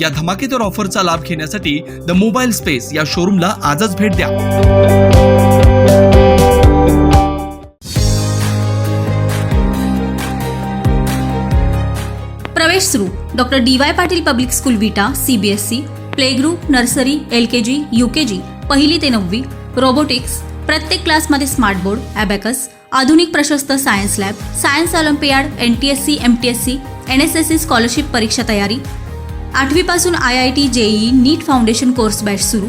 या धमाकेदार ऑफरचा लाभ घेण्यासाठी द मोबाईल स्पेस या शोरूमला आजच भेट द्या. प्रवेश सुरू. Doctor D Y Patil public school Vita CBSE play group nursery L K G U K G पहिली ते नववी रोबोटिक्स प्रत्येक क्लासमध्ये स्मार्ट बोर्ड ॲबॅकस आधुनिक प्रशस्त science lab science olympiad N T S C M T S C N S S C scholarship परीक्षा तयारी आठवीपासून I I T JEE NEET foundation course batch सुरू.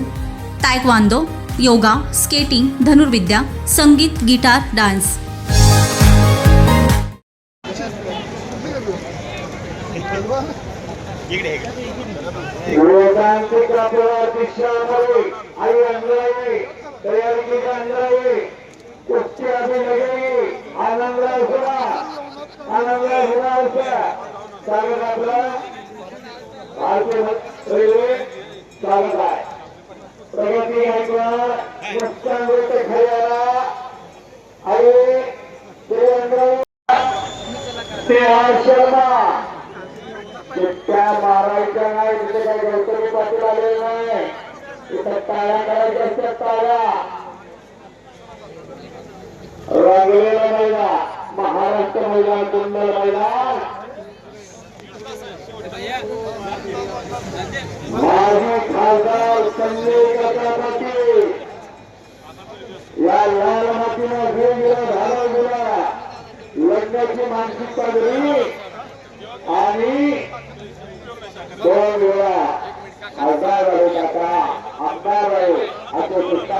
तायक्वांदो योगा स्केटिंग धनुर्विद्या संगीत guitar dance. आनंद railway आहे. प्रगती खऱ्याला देवेंद्र ते शर्मा. त्या मारायच्या नाही तिथे काही गौतमी पाटील आलेले नाही. इथं टाळ्या करायच्या असतात टाळ्या. रंगलेला महिला महाराष्ट्र महिला कुंडल महिला माजी खासदार संजय काका पाटील या लाल मातीनं वेगवेगळा झाला गेला. लग्नाची मानसिकता दिली आणि दोन वेळा खासदार आहे काका आमदार आहे असं सुद्धा